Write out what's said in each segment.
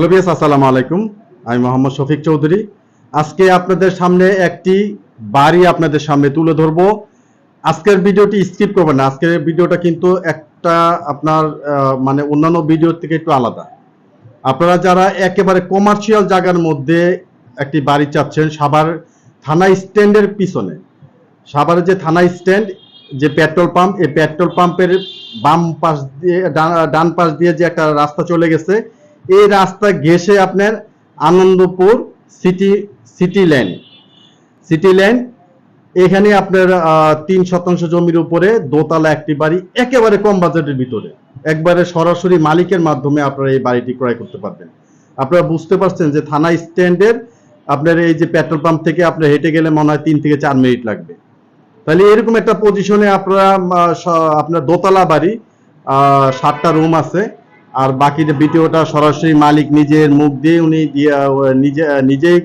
Hello বিয়াস আসসালামু আলাইকুম। আমি মোহাম্মদ শফিক চৌধুরী। আজকে আপনাদের সামনে একটি বাড়ি আপনাদের সামনে তুলে ধরবো। আজকের ভিডিওটি স্কিপ করবেন না। আজকের ভিডিওটা কিন্তু একটা আপনার মানে অন্যান্য ভিডিওর থেকে একটু আলাদা। আপনারা যারা একেবারে কমার্শিয়াল জায়গার মধ্যে একটি বাড়ি চাচ্ছেন, সাভার থানা স্ট্যান্ডের পিছনে সাভারের যে থানা স্ট্যান্ড, যে পেট্রোল পাম্প, এই পেট্রোল পাম্পের বাম পাশ দিয়ে ডান পাশ দিয়ে যে একটা রাস্তা চলে গেছে এই রাস্তা ঘেসে আপনার Anandapur city city land city land এখানে আপনার তিন শতাংশ জমির উপরে দোতলা একটি বাড়ি, একেবারে কম বাজেটের ভিতরে। একবারে সরাসরি মালিকের মাধ্যমে আপনারা এই বাড়িটি ক্রয় করতে পারবেন। আপনারা বুঝতে পারছেন যে থানা স্ট্যান্ডের আপনার এই যে পেট্রোল পাম্প থেকে আপনার হেঁটে গেলে মনে হয় তিন থেকে চার মিনিট লাগবে। তাহলে এরকম একটা পজিশনে আপনারা আপনার দোতলা বাড়ি সাতটা রুম আছে। আর বাকি যে ভিডিওটা সরাসরি মালিক নিজের মুখ দিয়ে উনি নিজে নিজেই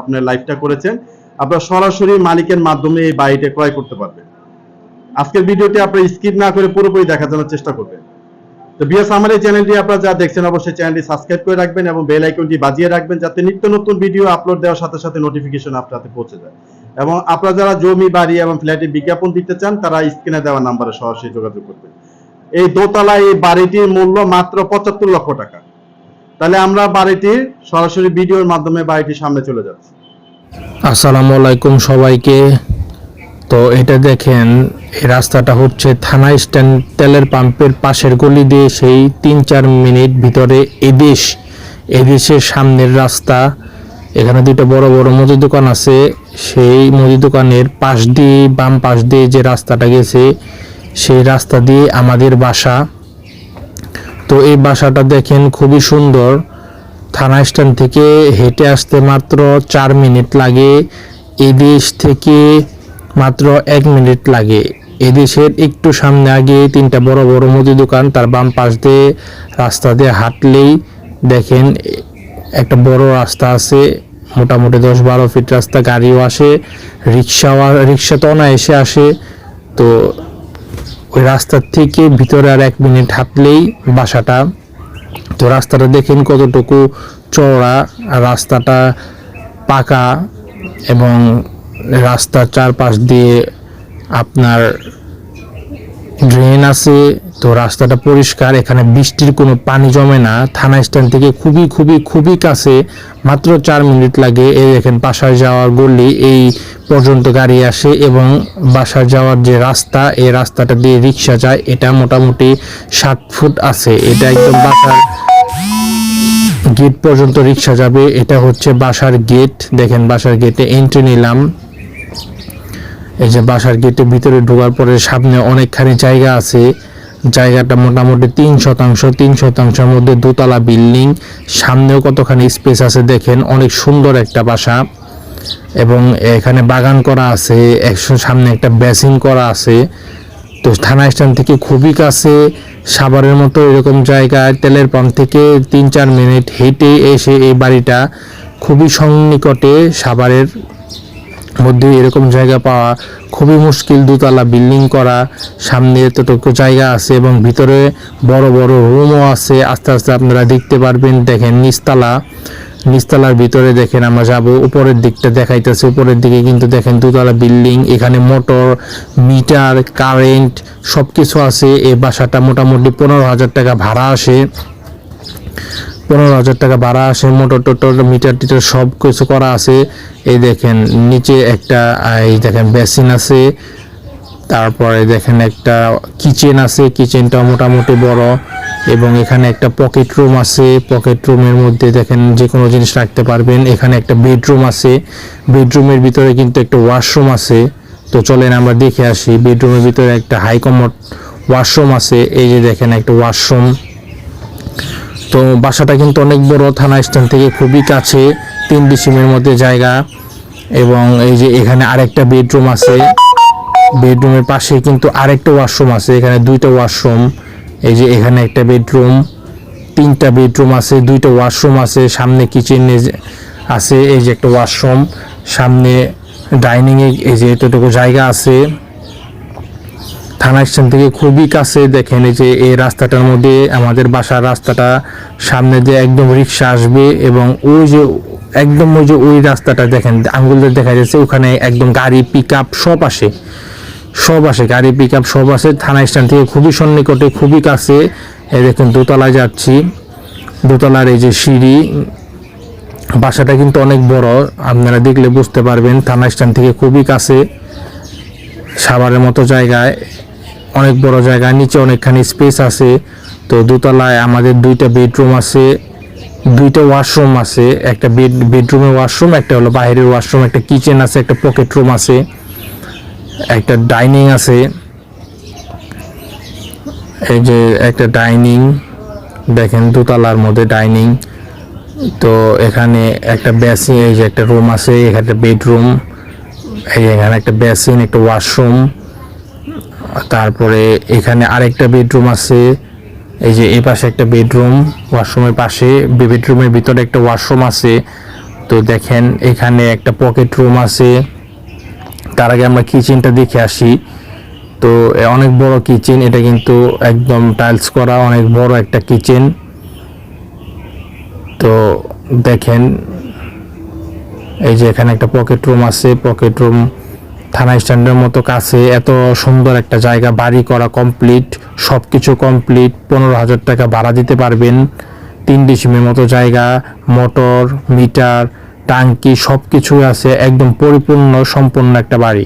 আপনার লাইভটা করেছেন, আপনারা সরাসরি মালিকের মাধ্যমে এই বাড়িটা ক্রয় করতে পারবেন। আজকের ভিডিওটি আপনারা স্কিপ না করে পুরোপুরি দেখার জন্য চেষ্টা করবেন। তো বিয়াস, আমার এই চ্যানেলটি আপনারা যা দেখছেন, অবশ্যই চ্যানেলটি সাবস্ক্রাইব করে রাখবেন এবং বেল আইকনটি বাজিয়ে রাখবেন, যাতে নিত্য নতুন ভিডিও আপলোড দেওয়ার সাথে সাথে নোটিফিকেশন আপনার হাতে পৌঁছে যায়। এবং আপনারা যারা জমি, বাড়ি এবং ফ্ল্যাটে বিজ্ঞাপন দিতে চান, তারা স্ক্রিনে দেওয়া নাম্বারে সরাসরি যোগাযোগ করবেন। এই দোতলা এই বাড়িটির মূল্য মাত্র পঁচাত্তর লক্ষ টাকা। তাহলে আমরা বাড়িটির সরাসরি ভিডিওর মাধ্যমে বাড়িটির সামনে চলে যাচ্ছি। আসসালামু আলাইকুম সবাইকে। তো এটা দেখেন, এই রাস্তাটা হচ্ছে থানা স্ট্যান্ড তেলের পাম্পের পাশের গলি দিয়ে সেই তিন চার মিনিট ভিতরে এদেশ, এদেশের সামনের রাস্তা। এখানে দুটো বড় বড় মুদি দোকান আছে। সেই মুদি দোকানের পাশ দিয়ে, বাম পাশ দিয়ে যে রাস্তাটা গেছে সেই রাস্তা দিয়ে আমাদের বাসা। তো এই বাসাটা দেখেন খুবই সুন্দর। থানা স্ট্যান্ড থেকে হেঁটে আসতে মাত্র চার মিনিট লাগে। এদেশ থেকে মাত্র এক মিনিট লাগে। এদেশের একটু সামনে আগে তিনটা বড় বড় মুদি দোকান, তার বাম পাশ দিয়ে রাস্তা দিয়ে হাঁটলেই দেখেন একটা বড় রাস্তা আছে, মোটামুটি দশ বারো ফিট রাস্তা, গাড়িও আসে, রিক্সাও রিক্সা তো না এসে আসে। তো ওই রাস্তার থেকে ভিতরে আর এক মিনিট হাঁটলেই বাসাটা। তো রাস্তাটা দেখেন কতটুকু চওড়া, রাস্তাটা পাকা এবং রাস্তার চারপাশ দিয়ে আপনার ড্রেন আছে, তো রাস্তাটা পরিষ্কার, এখানে বৃষ্টির কোনো পানি জমে না। থানা স্ট্যান্ড থেকে খুবই খুবই খুবই কাছে, মাত্র চার মিনিট লাগে। এই দেখেন বাসায় যাওয়ার গলি, এই পর্যন্ত গাড়ি আসে এবং বাসায় যাওয়ার যে রাস্তা, এই রাস্তাটা দিয়ে রিক্সা যায়। এটা মোটামুটি সাত ফুট আছে। এটা একদম বাসার গেট পর্যন্ত রিক্সা যাবে। এটা হচ্ছে বাসার গেট। দেখেন বাসার গেটে এন্ট্রি নিলাম। এই যে বাসার গেটের ভিতরে ঢোকার পরে সামনে অনেকখানি জায়গা আছে। জায়গাটা মোটামুটি তিন শতাংশ, তিন শতাংশের মধ্যে দোতলা বিল্ডিং, সামনেও কতখানি স্পেস আছে দেখেন, অনেক সুন্দর একটা বাসা। এবং এখানে বাগান করা আছে, একশো সামনে একটা বেসিং করা আছে। তো থানা স্ট্যান্ড থেকে খুবই কাছে, সাভারের মতো এরকম জায়গায় তেলের পাম্প থেকে তিন চার মিনিট হেঁটে এসে এই বাড়িটা খুবই সন্নিকটে সাভারের মধ্যে এরকম জায়গা পাওয়া খুবই মুশকিল দুতলা বিল্ডিং করা, সামনে এতটুকু জায়গা আছে এবং ভিতরে বড় বড় রুমও আছে। আস্তে আস্তে আপনারা দেখতে পারবেন, দেখেন নিচতলা। নিচতলার ভিতরে দেখেন আমরা যাব, উপরের দিকটা দেখাইতেছে। উপরের দিকে কিন্তু দেখেন দুতলা বিল্ডিং এখানে মোটর মিটার কারেন্ট সব কিছু আছে। এই বাসাটা মোটামুটি পনেরো হাজার টাকা ভাড়া আসে। পনেরো হাজার টাকা ভাড়া আসে, মোটর টোটর, মিটার টিটার সব কিছু করা আছে। এই দেখেন, নিচে একটা, এই দেখেন, বেসিন আছে। তারপরে দেখেন একটা কিচেন আছে, কিচেনটা মোটামুটি বড়। এবং এখানে একটা পকেট রুম আছে। পকেট রুমের মধ্যে দেখেন যে কোনো জিনিস রাখতে পারবেন। এখানে একটা বেডরুম আছে। বেডরুমের ভিতরে কিন্তু একটা ওয়াশরুম আছে। তো চলেন আমরা দেখে আসি। বেডরুমের ভিতরে একটা হাই কমোড ওয়াশরুম আছে। এই যে দেখেন একটা ওয়াশরুম। তো বাসাটা কিন্তু অনেক বড় থানা স্ট্যান্ড থেকে খুবই কাছে, তিন ডিসিমের মধ্যে জায়গা। এবং এই যে এখানে আরেকটা বেডরুম আছে। বেডরুমের পাশে কিন্তু আরেকটা ওয়াশরুম আছে, এখানে দুইটা ওয়াশরুম, এই যে এখানে একটা বেডরুম, তিনটা বেডরুম আছে, দুইটা ওয়াশরুম আছে, সামনে কিচেন আছে, এই যে একটা ওয়াশরুম, সামনে ডাইনিংয়ে এই যে এতটুকু জায়গা আছে। থানা স্ট্যান্ড থেকে খুবই কাছে দেখেন এই যে এই রাস্তাটার মধ্যে আমাদের বাসার রাস্তাটা, সামনে দিয়ে একদম রিক্সা আসবে এবং ওই যে, একদম ওই যে ওই রাস্তাটা দেখেন আঙ্গুল দেখা যাচ্ছে ওখানে একদম গাড়ি পিক আপ সব আসে। সব আসে, গাড়ি পিক আপ সব আসে। থানা স্ট্যান্ড থেকে খুবই সন্নিকটে, খুবই কাছে। এই দেখুন দোতলায় যাচ্ছি। দোতলার এই যে সিঁড়ি, বাসাটা কিন্তু অনেক বড়, আপনারা দেখলে বুঝতে পারবেন। থানা স্ট্যান্ড থেকে খুবই কাছে, সাভারের মতো জায়গায়। অনেক বড় জায়গা নিচে অনেকখানি স্পেস আছে। তো দোতলায় আমাদের দুইটা বেডরুম আছে, দুইটা ওয়াশরুম আছে, একটা বেড বেডরুমে ওয়াশরুম একটা হলো বাইরের ওয়াশরুম একটা কিচেন আছে, একটা পকেট রুম আছে, একটা ডাইনিং আছে। এই যে একটা ডাইনিং দেখেন দোতলার মধ্যে ডাইনিং তো এখানে একটা বেসিন এই যে একটা রুম আছে, এখানে একটা বেডরুম এই এখানে একটা বেসিন একটা ওয়াশরুম তারপরে এখানে আরেকটা বেডরুম আছে। এই যে এই পাশে একটা বেডরুম ওয়াশরুমের পাশে। বেডরুমের ভিতরে একটা ওয়াশরুম আছে। তো দেখেন, এখানে একটা পকেট রুম আছে। তার আগে আমরা কিচেনটা দেখে আসি। তো অনেক বড় কিচেন এটা কিন্তু একদম টাইলস করা অনেক বড় একটা কিচেন তো দেখেন, এই যে এখানে একটা পকেট রুম আছে। পকেট রুম থানা স্ট্যান্ডের মতো কাছে এত সুন্দর একটা জায়গা, বাড়ি করা কমপ্লিট সব কিছু কমপ্লিট পনেরো হাজার টাকা ভাড়া দিতে পারবেন। তিন ডিসিমের মতো জায়গা, মোটর, মিটার টাঙ্কি সব কিছু আছে, একদম পরিপূর্ণ, সম্পূর্ণ একটা বাড়ি।